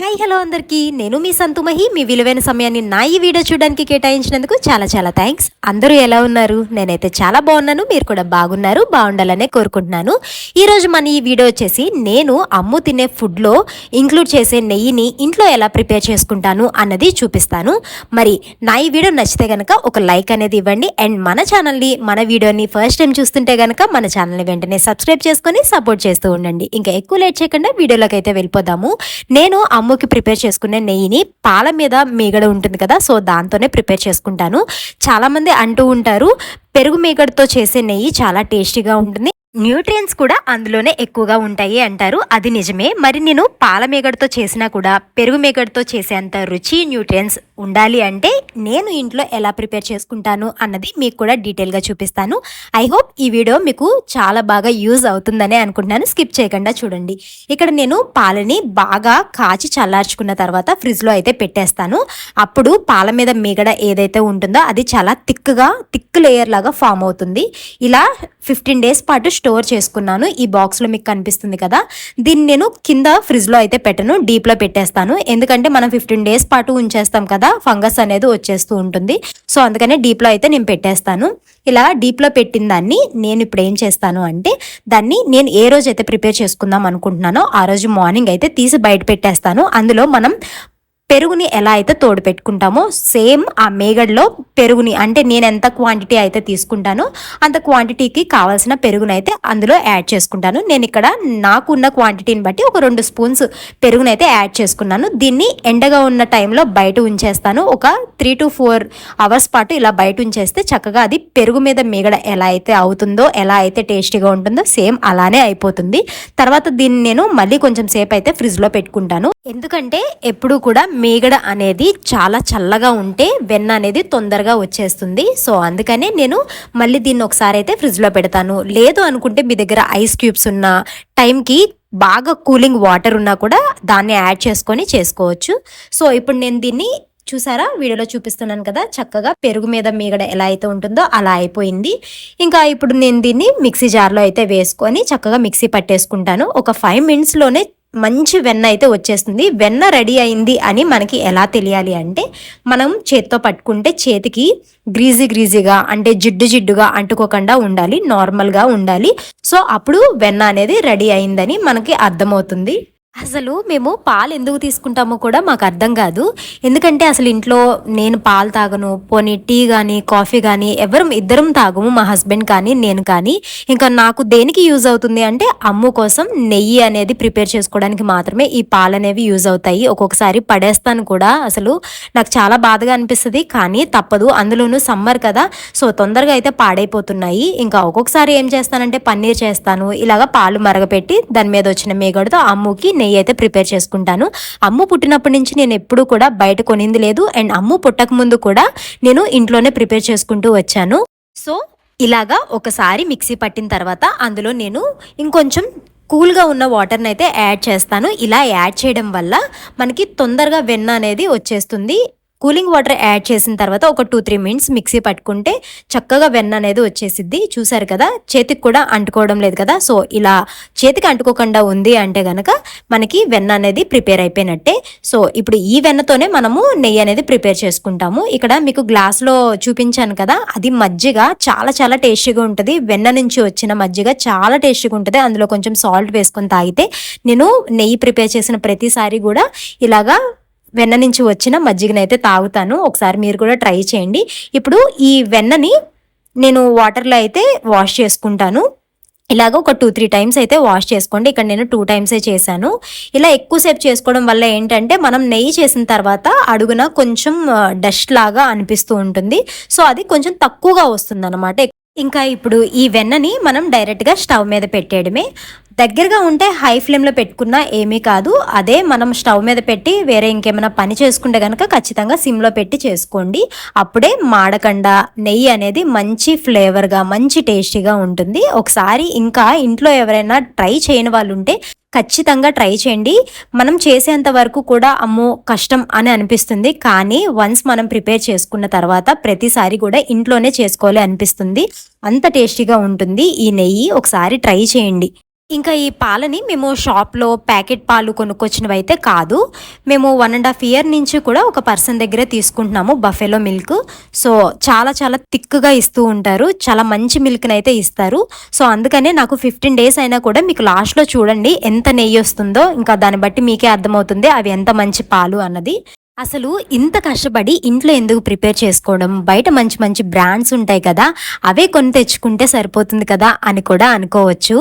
Hi hello అందరికీ. నేను మీ సంతుమహి మీ విలువైన సమయాన్ని నా ఈ వీడియో చూడడానికి కేటాయించినందుకు చాలా చాలా థ్యాంక్స్ అందరూ ఎలా ఉన్నారు? నేనైతే చాలా బాగున్నాను. మీరు కూడా బాగున్నారు బాగుండాలనే కోరుకుంటున్నాను. ఈరోజు మన ఈ వీడియో వచ్చేసి నేను అమ్ము తినే ఫుడ్లో ఇంక్లూడ్ చేసే నెయ్యిని ఇంట్లో ఎలా ప్రిపేర్ చేసుకుంటాను అన్నది చూపిస్తాను. మరి నా ఈ వీడియో నచ్చితే కనుక ఒక లైక్ అనేది ఇవ్వండి. అండ్ మన ఛానల్ని మన వీడియోని ఫస్ట్ టైం చూస్తుంటే కనుక మన ఛానల్ని వెంటనే సబ్స్క్రైబ్ చేసుకొని సపోర్ట్ చేస్తూ ఉండండి. ఇంకా ఎక్కువ లేట్ చేయకుండా వీడియోలోకి అయితే వెళ్ళిపోదాము. నేను అమ్ముకి ప్రిపేర్ చేసుకునే నెయ్యిని పాల మీద మీగడ ఉంటుంది కదా సో దాంతోనే ప్రిపేర్ చేసుకుంటాను. చాలామంది అంటూ ఉంటారు పెరుగు మీగడతో చేసే నెయ్యి చాలా టేస్టీగా ఉంటుంది. న్యూట్రియన్స్ కూడా అందులోనే ఎక్కువగా ఉంటాయి అంటారు అది నిజమే. మరి నేను పాల మేగడతో చేసినా కూడా పెరుగు మేగడతో చేసేంత రుచి న్యూట్రియన్స్ ఉండాలి అంటే నేను ఇంట్లో ఎలా ప్రిపేర్ చేసుకుంటాను అన్నది మీకు కూడా డీటెయిల్గా చూపిస్తాను. ఐ హోప్ ఈ వీడియో మీకు చాలా బాగా యూజ్ అవుతుందనే అనుకుంటున్నాను. స్కిప్ చేయకుండా చూడండి. ఇక్కడ నేను పాలని బాగా కాచి చల్లార్చుకున్న తర్వాత ఫ్రిడ్జ్లో అయితే పెట్టేస్తాను. అప్పుడు పాల మీద మీగడ ఏదైతే ఉంటుందో అది చాలా థిక్గా థిక్ లేయర్ లాగా ఫామ్ అవుతుంది. ఇలా ఫిఫ్టీన్ డేస్ పాటు స్టోర్ చేసుకున్నాను. ఈ బాక్స్లో మీకు కనిపిస్తుంది కదా. దీన్ని నేను కింద ఫ్రిడ్జ్లో అయితే పెట్టను డీప్లో పెట్టేస్తాను. ఎందుకంటే మనం ఫిఫ్టీన్ డేస్ పాటు ఉంచేస్తాం కదా ఫంగస్ అనేది వచ్చేస్తూ ఉంటుంది. సో అందుకనే డీప్లో అయితే నేను పెట్టేస్తాను. ఇలా డీప్లో పెట్టిన దాన్ని నేను ఇప్పుడు ఏం చేస్తాను అంటే దాన్ని నేను ఏ రోజు అయితే ప్రిపేర్ చేసుకుందాం అనుకుంటున్నానో ఆ రోజు మార్నింగ్ అయితే తీసి బయట పెట్టేస్తాను. అందులో మనం పెరుగుని ఎలా అయితే తోడు పెట్టుకుంటామో సేమ్ ఆ మేగడ్లో పెరుగుని అంటే నేను ఎంత క్వాంటిటీ అయితే తీసుకుంటానో అంత క్వాంటిటీకి కావాల్సిన పెరుగుని అయితే అందులో యాడ్ చేసుకుంటాను. నేను ఇక్కడ నాకు ఉన్న క్వాంటిటీని బట్టి ఒక రెండు స్పూన్స్ పెరుగుని అయితే యాడ్ చేసుకున్నాను. దీన్ని ఎండగా ఉన్న టైంలో బయట ఉంచేస్తాను. ఒక త్రీ టు ఫోర్ అవర్స్ పాటు ఇలా బయట ఉంచేస్తే చక్కగా అది పెరుగు మీద మేగడ ఎలా అయితే అవుతుందో ఎలా అయితే టేస్టీగా ఉంటుందో సేమ్ అలానే అయిపోతుంది. తర్వాత దీన్ని నేను మళ్ళీ కొంచెం సేపు అయితే ఫ్రిడ్జ్లో పెట్టుకుంటాను. ఎందుకంటే ఎప్పుడు కూడా మేగడ అనేది చాలా చల్లగా ఉంటే వెన్న అనేది తొందరగా వచ్చేస్తుంది. సో అందుకనే నేను మళ్ళీ దీన్ని ఒకసారి అయితే ఫ్రిడ్జ్లో పెడతాను. లేదు అనుకుంటే మీ దగ్గర ఐస్ క్యూబ్స్ ఉన్న టైంకి బాగా కూలింగ్ వాటర్ ఉన్నా కూడా దాన్ని యాడ్ చేసుకొని చేసుకోవచ్చు. సో ఇప్పుడు నేను దీన్ని చూసారా? వీడియోలో చూపిస్తున్నాను కదా చక్కగా పెరుగు మీద మీగడ ఎలా అయితే ఉంటుందో అలా అయిపోయింది. ఇంకా ఇప్పుడు నేను దీన్ని మిక్సీ జార్లో అయితే వేసుకొని చక్కగా మిక్సీ పట్టేసుకుంటాను. ఒక ఫైవ్ మినిట్స్లోనే మంచి వెన్న అయితే వచ్చేస్తుంది. వెన్న రెడీ అయింది అని మనకి ఎలా తెలియాలి అంటే మనం చేత్తో పట్టుకుంటే చేతికి గ్రీజీ గ్రీజీగా అంటే జిడ్డు జిడ్డుగా అంటుకోకుండా ఉండాలి నార్మల్గా ఉండాలి. సో అప్పుడు వెన్న అనేది రెడీ అయిందని మనకి అర్థమవుతుంది. అసలు మేము పాలు ఎందుకు తీసుకుంటామో కూడా మాకు అర్థం కాదు. ఎందుకంటే అసలు ఇంట్లో నేను పాలు తాగను పోనీ టీ కానీ కాఫీ కానీ ఎవరు ఇద్దరం తాగము మా హస్బెండ్ కానీ నేను కానీ. ఇంకా నాకు దేనికి యూజ్ అవుతుంది అంటే అమ్ము కోసం నెయ్యి అనేది ప్రిపేర్ చేసుకోవడానికి మాత్రమే ఈ పాలు అనేవి యూజ్ అవుతాయి. ఒక్కొక్కసారి పడేస్తాను కూడా అసలు. నాకు చాలా బాధగా అనిపిస్తుంది కానీ తప్పదు. అందులోనూ సమ్మర్ కదా సో తొందరగా అయితే పాడైపోతున్నాయి. ఇంకా ఒక్కొక్కసారి ఏం చేస్తానంటే పన్నీర్ చేస్తాను. ఇలాగ పాలు మరగపెట్టి దాని మీద వచ్చిన మేగడుతో అమ్ముకి నెయ్యి అయితే ప్రిపేర్ చేసుకుంటాను. అమ్ము పుట్టినప్పటి నుంచి నేను ఎప్పుడూ కూడా బయట కొనింది లేదు. అండ్ అమ్ము పుట్టక ముందు కూడా నేను ఇంట్లోనే ప్రిపేర్ చేసుకుంటూ వచ్చాను. సో ఇలాగా ఒకసారి మిక్సీ పట్టిన తర్వాత అందులో నేను ఇంకొంచెం కూల్గా ఉన్న వాటర్ని అయితే యాడ్ చేస్తాను. ఇలా యాడ్ చేయడం వల్ల మనకి తొందరగా వెన్న అనేది వచ్చేస్తుంది. కూలింగ్ వాటర్ యాడ్ చేసిన తర్వాత ఒక టూ త్రీ మినిట్స్ మిక్సీ పట్టుకుంటే చక్కగా వెన్న అనేది వచ్చేసిద్ది. చూసారు కదా? చేతికి కూడా అంటుకోవడం లేదు కదా? సో ఇలా చేతికి అంటుకోకుండా ఉంది అంటే కనుక మనకి వెన్న అనేది ప్రిపేర్ అయిపోయినట్టే. సో ఇప్పుడు ఈ వెన్నతోనే మనము నెయ్యి అనేది ప్రిపేర్ చేసుకుంటాము. ఇక్కడ మీకు గ్లాస్లో చూపించాను కదా? అది మజ్జిగ. చాలా చాలా టేస్టీగా ఉంటుంది. వెన్న నుంచి వచ్చిన మజ్జిగ చాలా టేస్టీగా ఉంటుంది. అందులో కొంచెం సాల్ట్ వేసుకొని తాగితే నేను నెయ్యి ప్రిపేర్ చేసిన ప్రతిసారి కూడా ఇలాగా వెన్న నుంచి వచ్చిన మజ్జిగనైతే తాగుతాను. ఒకసారి మీరు కూడా ట్రై చేయండి. ఇప్పుడు ఈ వెన్నని నేను వాటర్లో అయితే వాష్ చేసుకుంటాను. ఇలాగ ఒక టూ త్రీ టైమ్స్ అయితే వాష్ చేసుకోండి. ఇక్కడ నేను టూ టైమ్సే చేశాను. ఇలా ఎక్కువసేపు చేసుకోవడం వల్ల ఏంటంటే మనం నెయ్యి చేసిన తర్వాత అడుగున కొంచెం డస్ట్ లాగా అనిపిస్తూ ఉంటుంది. సో అది కొంచెం తక్కువగా వస్తుంది అనమాట ఇంకా ఇప్పుడు ఈ వెన్నని మనం డైరెక్ట్గా స్టవ్ మీద పెట్టేయడమే. దగ్గరగా ఉంటే హై ఫ్లేమ్లో పెట్టుకున్నా ఏమీ కాదు. అదే మనం స్టవ్ మీద పెట్టి వేరే ఇంకేమైనా పని చేసుకుంటే కనుక ఖచ్చితంగా సిమ్లో పెట్టి చేసుకోండి. అప్పుడే మాడకుండా నెయ్యి అనేది మంచి ఫ్లేవర్గా మంచి టేస్టీగా ఉంటుంది. ఒకసారి ఇంకా ఇంట్లో ఎవరైనా ట్రై చేయని వాళ్ళు ఉంటే ఖచ్చితంగా ట్రై చేయండి. మనం చేసేంత వరకు కూడా అమ్మో కష్టం అని అనిపిస్తుంది. కానీ వన్స్ మనం ప్రిపేర్ చేసుకున్న తర్వాత ప్రతిసారి కూడా ఇంట్లోనే చేసుకోవాలి అనిపిస్తుంది. అంత టేస్టీగా ఉంటుంది. ఈ నెయ్యి ఒకసారి ట్రై చేయండి. ఇంకా ఈ పాలని మేము షాప్లో ప్యాకెట్ పాలు కొనుక్కొచ్చినవి అయితే కాదు. మేము వన్ అండ్ హాఫ్ ఇయర్ నుంచి కూడా ఒక పర్సన్ దగ్గరే తీసుకుంటున్నాము బఫెలో మిల్క్. సో చాలా చాలా థిక్గా ఇస్తూ ఉంటారు. చాలా మంచి మిల్క్ని అయితే ఇస్తారు. సో అందుకనే నాకు ఫిఫ్టీన్ డేస్ అయినా కూడా మీకు లాస్ట్లో చూడండి ఎంత నెయ్యి వస్తుందో. ఇంకా దాన్ని బట్టి మీకే అర్థమవుతుంది అవి ఎంత మంచి పాలు అన్నది. అసలు ఇంత కష్టపడి ఇంట్లో ఎందుకు ప్రిపేర్ చేసుకోవడం? బయట మంచి మంచి బ్రాండ్స్ ఉంటాయి కదా అవే కొని తెచ్చుకుంటే సరిపోతుంది కదా అని కూడా అనుకోవచ్చు.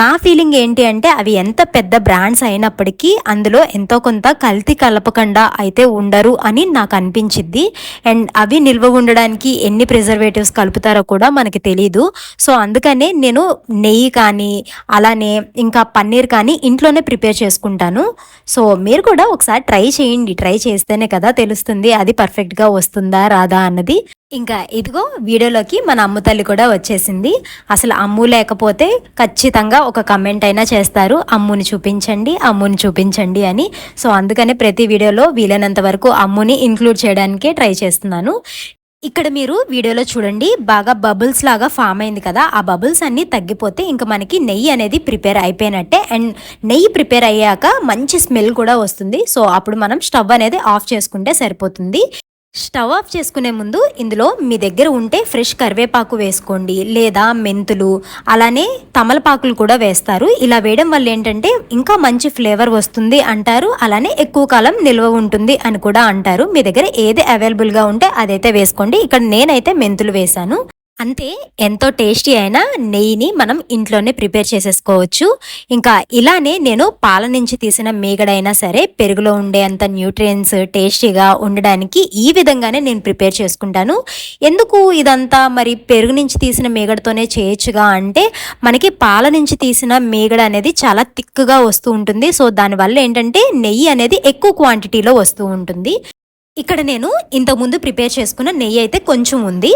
నా ఫీలింగ్ ఏంటి అంటే అవి ఎంత పెద్ద బ్రాండ్స్ అయినప్పటికీ అందులో ఎంతో కొంత కల్తీ కలపకుండా అయితే ఉండరు అని నాకు అనిపించింది అండ్ అవి నిల్వ ఉండడానికి ఎన్ని ప్రిజర్వేటివ్స్ కలుపుతారో కూడా మనకి తెలీదు. సో అందుకనే నేను నెయ్యి కానీ అలానే ఇంకా పన్నీర్ కానీ ఇంట్లోనే ప్రిపేర్ చేసుకుంటాను. సో మీరు కూడా ఒకసారి ట్రై చేయండి ట్రై చేస్తే చేస్తేనే కదా తెలుస్తుంది అది పర్ఫెక్ట్గా వస్తుందా రాదా అన్నది. ఇంకా ఇదిగో వీడియోలోకి మన అమ్ము తల్లి కూడా వచ్చేసింది. అసలు అమ్ము లేకపోతే ఖచ్చితంగా ఒక కమెంట్ అయినా చేస్తారు. అమ్ముని చూపించండి అమ్ముని చూపించండి అని. సో అందుకనే ప్రతి వీడియోలో వీలైనంత వరకు అమ్ముని ఇంక్లూడ్ చేయడానికే ట్రై చేస్తున్నాను. ఇక్కడ మీరు వీడియోలో చూడండి బాగా బబుల్స్ లాగా ఫామ్ అయింది కదా ఆ బబుల్స్ అన్నీ తగ్గిపోతే ఇంకా మనకి నెయ్యి అనేది ప్రిపేర్ అయిపోయినట్టే. అండ్ నెయ్యి ప్రిపేర్ అయ్యాక మంచి స్మెల్ కూడా వస్తుంది. సో అప్పుడు మనం స్టవ్ అనేది ఆఫ్ చేసుకుంటే సరిపోతుంది. స్టవ్ ఆఫ్ చేసుకునే ముందు ఇందులో మీ దగ్గర ఉంటే ఫ్రెష్ కరివేపాకు వేసుకోండి లేదా మెంతులు అలానే తమలపాకులు కూడా వేస్తారు. ఇలా వేయడం వల్ల ఏంటంటే ఇంకా మంచి ఫ్లేవర్ వస్తుంది అంటారు. అలానే ఎక్కువ కాలం నిల్వ ఉంటుంది అని కూడా అంటారు. మీ దగ్గర ఏది అవైలబుల్గా ఉంటే అదైతే వేసుకోండి. ఇక్కడ నేనైతే మెంతులు వేశాను. అంతే ఎంతో టేస్టీ అయిన నెయ్యిని మనం ఇంట్లోనే ప్రిపేర్ చేసేసుకోవచ్చు. ఇంకా ఇలానే నేను పాల నుంచి తీసిన మేగడైనా సరే పెరుగులో ఉండే అంత న్యూట్రియన్స్ టేస్టీగా ఉండడానికి ఈ విధంగానే నేను ప్రిపేర్ చేసుకుంటాను. ఎందుకు ఇదంతా మరి పెరుగు నుంచి తీసిన మేగడతోనే చేయొచ్చుగా అంటే మనకి పాల నుంచి తీసిన మేగడ అనేది చాలా థిక్గా వస్తూ ఉంటుంది. సో దానివల్ల ఏంటంటే నెయ్యి అనేది ఎక్కువ క్వాంటిటీలో వస్తూ ఉంటుంది. ఇక్కడ నేను ఇంతకుముందు ప్రిపేర్ చేసుకున్న నెయ్యి అయితే కొంచెం ఉంది.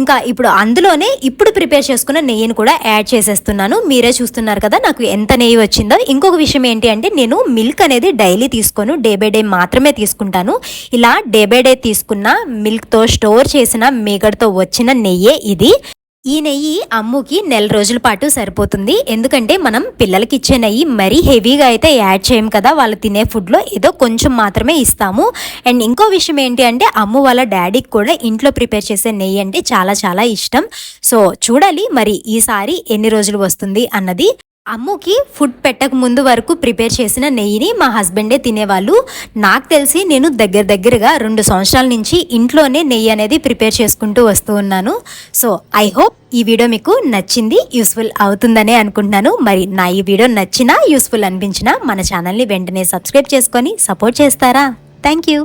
ఇంకా ఇప్పుడు అందులోనే ఇప్పుడు ప్రిపేర్ చేసుకున్న నెయ్యిని కూడా యాడ్ చేసేస్తున్నాను. మీరే చూస్తున్నారు కదా నాకు ఎంత నెయ్యి వచ్చిందో. ఇంకొక విషయం ఏంటి అంటే నేను మిల్క్ అనేది డైలీ తీసుకోను. డే బై డే మాత్రమే తీసుకుంటాను. ఇలా డే బై డే తీసుకున్న మిల్క్తో స్టోర్ చేసిన మేగడ్తో వచ్చిన నెయ్యే ఇది. ఈ నెయ్యి అమ్ముకి నెల రోజుల పాటు సరిపోతుంది. ఎందుకంటే మనం పిల్లలకి ఇచ్చే నెయ్యి మరీ హెవీగా అయితే యాడ్ చేయం కదా. వాళ్ళు తినే ఫుడ్లో ఏదో కొంచెం మాత్రమే ఇస్తాము. అండ్ ఇంకో విషయం ఏంటి అంటే అమ్ము వాళ్ళ డాడీకి కూడా ఇంట్లో ప్రిపేర్ చేసే నెయ్యి అంటే చాలా చాలా ఇష్టం. సో చూడాలి మరి ఈసారి ఎన్ని రోజులు వస్తుంది అన్నది. అమ్ముకి ఫుడ్ పెట్టక ముందు వరకు ప్రిపేర్ చేసిన నెయ్యిని మా హస్బెండే తినేవాళ్ళు. నాకు తెలిసి నేను దగ్గర దగ్గరగా రెండు సంవత్సరాల నుంచి ఇంట్లోనే నెయ్యి అనేది ప్రిపేర్ చేసుకుంటూ వస్తూ ఉన్నాను. సో ఐ హోప్ ఈ వీడియో మీకు నచ్చింది యూస్ఫుల్ అవుతుందనే అనుకుంటున్నాను. మరి నా ఈ వీడియో నచ్చినా యూస్ఫుల్ అనిపించినా మన ఛానల్ని వెంటనే సబ్స్క్రైబ్ చేసుకొని సపోర్ట్ చేస్తారా? Thank you